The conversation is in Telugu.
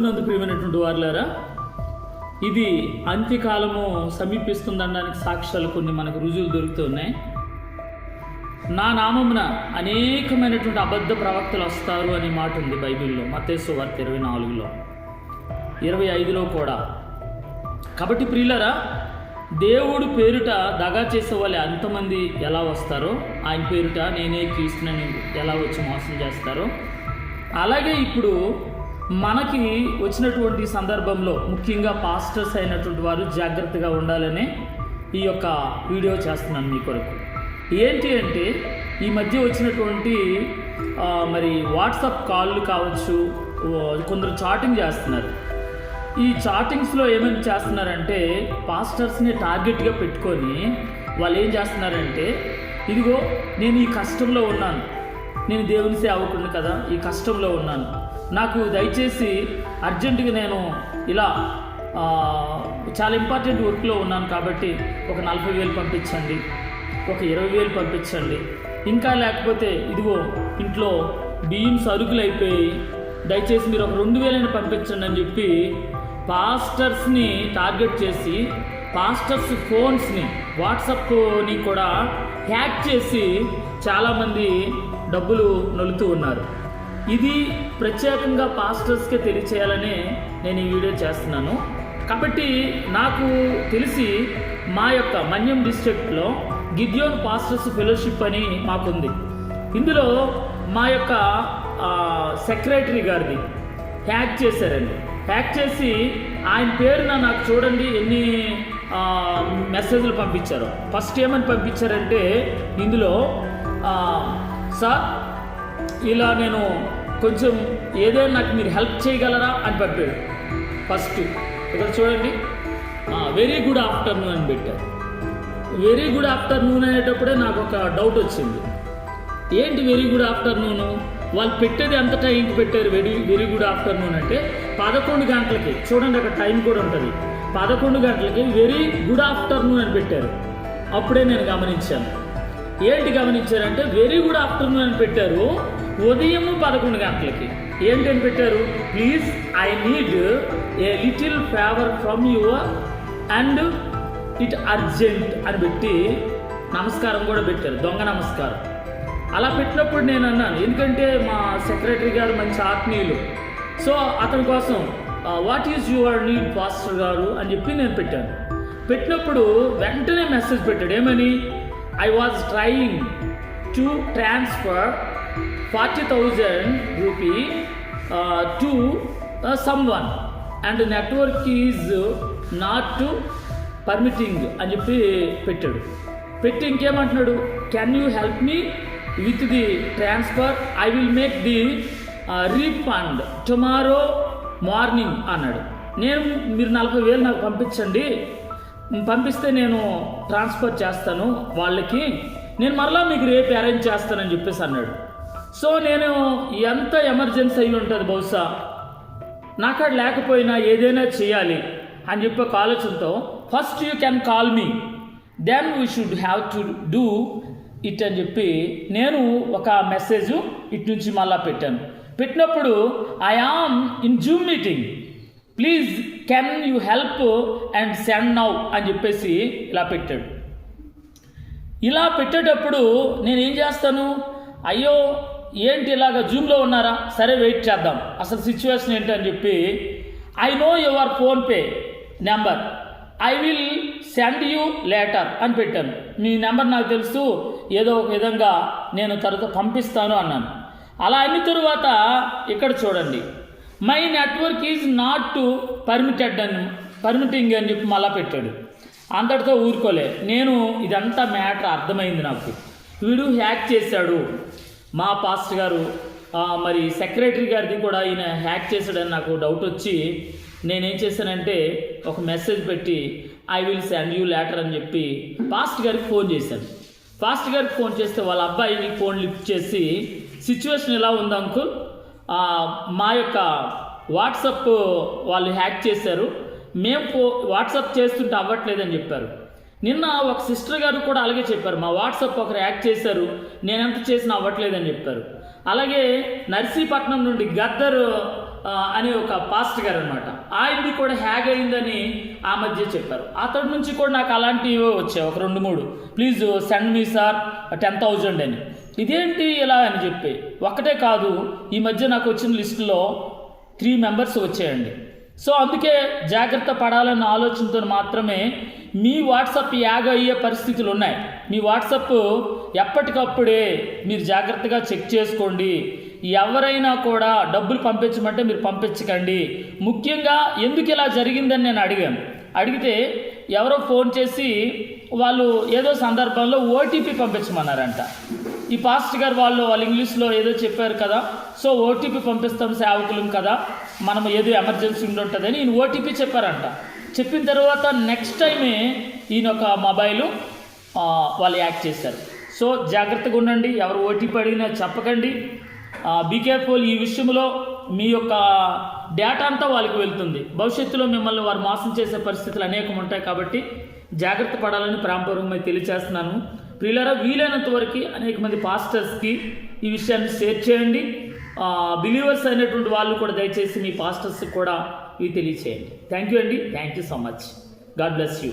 నందు ప్రియమైనటువంటి వారులారా ఇది అంత్యకాలము సమీపిస్తుందనడానికి సాక్ష్యాలు కొన్ని మనకు రుజువులు దొరుకుతున్నాయి నా నామమున అనేకమైనటువంటి అబద్ధ ప్రవక్తలు వస్తారు అనే మాట ఉంది బైబిల్లో మతేసు వార్త ఇరవై నాలుగులో. ఇరవై ఐదులో కూడా. కాబట్టి ప్రియులరా దేవుడు పేరుట దగా చేసే వాళ్ళు ఎంతమంది ఎలా వస్తారో ఆయన పేరుట నేనే క్రీస్తునని ఎలా వచ్చి మోసం చేస్తారో. అలాగే ఇప్పుడు మనకి వచ్చినటువంటి సందర్భంలో ముఖ్యంగా పాస్టర్స్ అయినటువంటి వారు జాగ్రత్తగా ఉండాలని ఈ యొక్క వీడియో చేస్తున్నాను మీ కొరకు. ఏంటి అంటే ఈ మధ్య వచ్చినటువంటి మరి వాట్సాప్ కాళ్ళు కావచ్చు కొందరు చాటింగ్ చేస్తున్నారు. ఈ చాటింగ్స్లో ఏమేమి చేస్తున్నారంటే పాస్టర్స్ని టార్గెట్గా పెట్టుకొని వాళ్ళు ఏం చేస్తున్నారంటే ఇదిగో నేను ఈ కష్టంలో ఉన్నాను. నేను దేవుని సేవకుడిని కదా ఈ కష్టంలో ఉన్నాను. నాకు దయచేసి అర్జెంటుగా నేను ఇలా చాలా ఇంపార్టెంట్ వర్క్లో ఉన్నాను కాబట్టి ఒక నలభై వేలు పంపించండి. ఒక ఇరవై వేలు పంపించండి. ఇంకా లేకపోతే ఇదిగో ఇంట్లో బియ్యం సరుకులు అయిపోయి దయచేసి మీరు ఒక రెండు వేలైనా పంపించండి అని చెప్పి పాస్టర్స్ని టార్గెట్ చేసి పాస్టర్స్ ఫోన్స్ని వాట్సాప్ని కూడా హ్యాక్ చేసి చాలామంది డబ్బులు నొలుతూ ఉన్నారు. ఇది ప్రత్యేకంగా పాస్టర్స్కే తెలియచేయాలనే నేను ఈ వీడియో చేస్తున్నాను. కాబట్టి నాకు తెలిసి మా యొక్క మన్యం డిస్ట్రిక్ట్లో గిద్యోన్ పాస్టర్స్ ఫెలోషిప్ అని మాకుంది. ఇందులో మా యొక్క సెక్రటరీ గారిది హ్యాక్ చేశారండి. హ్యాక్ చేసి ఆయన పేరున నాకు చూడండి ఎన్ని మెసేజ్లు పంపించారు. ఫస్ట్ ఏమని పంపించారంటే ఇందులో సార్ ఇలా నేను కొంచెం ఏదైనా నాకు మీరు హెల్ప్ చేయగలరా అని పెట్టాడు ఫస్ట్ ఇక్కడ చూడండి. వెరీ గుడ్ ఆఫ్టర్నూన్ అని పెట్టారు. వెరీ గుడ్ ఆఫ్టర్నూన్ అనేటప్పుడే నాకు ఒక డౌట్ వచ్చింది. ఏంటి వెరీ గుడ్ ఆఫ్టర్నూన్ వాళ్ళు పెట్టేది ఎంత టైంకి పెట్టారు వెరీ వెరీ గుడ్ ఆఫ్టర్నూన్ అంటే? పదకొండు గంటలకి. చూడండి అక్కడ టైం కూడా ఉంటుంది. పదకొండు గంటలకి వెరీ గుడ్ ఆఫ్టర్నూన్ అని పెట్టారు. అప్పుడే నేను గమనించాను. ఏంటి గమనించారంటే వెరీ గుడ్ ఆఫ్టర్నూన్ అని పెట్టారు. ఉదయం పదకొండు గంటలకి. ఏంటని పెట్టారు? Please I need a little favour from your and it urgent అని పెట్టి నమస్కారం కూడా పెట్టారు. దొంగ నమస్కారం. అలా పెట్టినప్పుడు నేను అన్నాను ఎందుకంటే మా సెక్రటరీ గారు మంచి ఆత్మీయులు. సో అతని కోసం what is your need pastor గారు? అని చెప్పి నేను పెట్టాను. పెట్టినప్పుడు వెంటనే మెసేజ్ పెట్టాడు. ఏమని? I was trying to transfer forty thousand rupee to someone and network is not to permitting అని చెప్పి పెట్టాడు. పెట్టి ఇంకేమంటున్నాడు? Can you help me with the transfer I will make the refund tomorrow morning అన్నాడు. నేను మీరు నలభై వేలు నాకు పంపించండి. పంపిస్తే నేను ట్రాన్స్ఫర్ చేస్తాను వాళ్ళకి. నేను మరలా మీకు రేపు అరేంజ్ చేస్తానని చెప్పేసి అన్నాడు. సో నేను ఎంత ఎమర్జెన్సీ అయి ఉంటుంది బహుశా? నాకాడ లేకపోయినా ఏదైనా చేయాలి అని చెప్పి ఒక ఆలోచనతో first you can call me. Then we should have to do it అని చెప్పి నేను ఒక మెసేజ్ ఇటు నుంచి మళ్ళా పెట్టాను. పెట్టినప్పుడు I am in zoom meeting please can you help and send now అని చెప్పేసి ఇలా పెట్టాడు. ఇలా పెట్టేటప్పుడు నేను ఏం చేస్తాను? అయ్యో ఏంటి ఇలాగ జూమ్లో ఉన్నారా? సరే వెయిట్ చేద్దాం. అసలు సిచ్యువేషన్ ఏంటి అని చెప్పి I know your PhonePe number I will send you later అని పెట్టాను. మీ నెంబర్ నాకు తెలుసు. ఏదో ఒక విధంగా నేను తర్వాత పంపిస్తాను అన్నాను. అలా అయిన తరువాత ఇక్కడ చూడండి. My network is not to permitted అని పర్మిటింగ్ అని చెప్పి మళ్ళా పెట్టాడు. అంతటితో ఊరుకోలే. నేను ఇదంతా మ్యాటర్ అర్థమైంది నాకు. వీడు హ్యాక్ చేశాడు. మా పాస్టర్ గారు మరి సెక్రటరీ గారిది కూడా ఈయన హ్యాక్ చేశాడని నాకు డౌట్ వచ్చి నేనేం చేశానంటే ఒక మెసేజ్ పెట్టి I will send you letter అని చెప్పి పాస్ట్ గారికి ఫోన్ చేశాను. పాస్ట్ గారికి ఫోన్ చేస్తే వాళ్ళ అబ్బాయిని ఫోన్ లిఫ్ట్ చేసి సిచ్యువేషన్ ఎలా ఉంది అంకుల్ మా యొక్క వాట్సప్ వాళ్ళు హ్యాక్ చేశారు. మేము ఫో వాట్సప్ చేస్తుంటే అవ్వట్లేదని చెప్పారు. నిన్న ఒక సిస్టర్ గారు కూడా అలాగే చెప్పారు. మా వాట్సాప్ ఒకరు యాక్ట్ చేశారు. నేను ఎంత చేసినా అవ్వట్లేదని చెప్పారు. అలాగే నర్సీపట్నం నుండి గద్దరు అని ఒక పాస్ట్ గారు అనమాట ఆయనది కూడా హ్యాగ్ అయిందని ఆ మధ్య చెప్పారు. అతడి నుంచి కూడా నాకు అలాంటివి వచ్చాయి. ఒక రెండు మూడు. Please send me sir ten thousand అని. ఇదేంటి ఇలా అని చెప్పి. ఒక్కటే కాదు ఈ మధ్య నాకు వచ్చిన లిస్టులో త్రీ మెంబర్స్ వచ్చాయండి. సో అందుకే జాగ్రత్త పడాలన్న ఆలోచనతో మాత్రమే మీ వాట్సాప్ యాగ అయ్యే పరిస్థితులు ఉన్నాయి. మీ వాట్సాప్ ఎప్పటికప్పుడే మీరు జాగ్రత్తగా చెక్ చేసుకోండి. ఎవరైనా కూడా డబ్బులు పంపించమంటే మీరు పంపించకండి. ముఖ్యంగా ఎందుకు ఇలా జరిగిందని నేను అడిగాను. అడిగితే ఎవరో ఫోన్ చేసి వాళ్ళు ఏదో సందర్భంలో ఓటీపీ పంపించమన్నారంట. ఈ పాస్ట్ గారు వాళ్ళు వాళ్ళు ఇంగ్లీష్లో ఏదో చెప్పారు కదా సో ఓటీపీ పంపిస్తాం సేవకులం కదా మనం ఏదో ఎమర్జెన్సీ ఉండి అని ఈయన ఓటీపీ చెప్పారంట. చెప్పిన తర్వాత నెక్స్ట్ టైమే ఈయన ఒక మొబైలు వాళ్ళు యాక్ట్ చేశారు. సో జాగ్రత్తగా ఉండండి ఎవరు ఓటీపీ అడిగినా చెప్పకండి. బీ ఈ విషయంలో మీ యొక్క డేటా అంతా వాళ్ళకి వెళ్తుంది. భవిష్యత్తులో మిమ్మల్ని వారు మోసం చేసే పరిస్థితులు అనేకం ఉంటాయి కాబట్టి జాగ్రత్త పడాలని ప్రాంపూర్వమై తెలియచేస్తున్నాను. ప్రియులారా వీలైనంత వరకు అనేక మంది పాస్టర్స్కి ఈ విషయాన్ని షేర్ చేయండి. బిలీవర్స్ అయినటువంటి వాళ్ళు కూడా దయచేసి మీ పాస్టర్స్కి కూడా ఇవి తెలియచేయండి. థ్యాంక్ యూ అండి. Thank you so much God bless you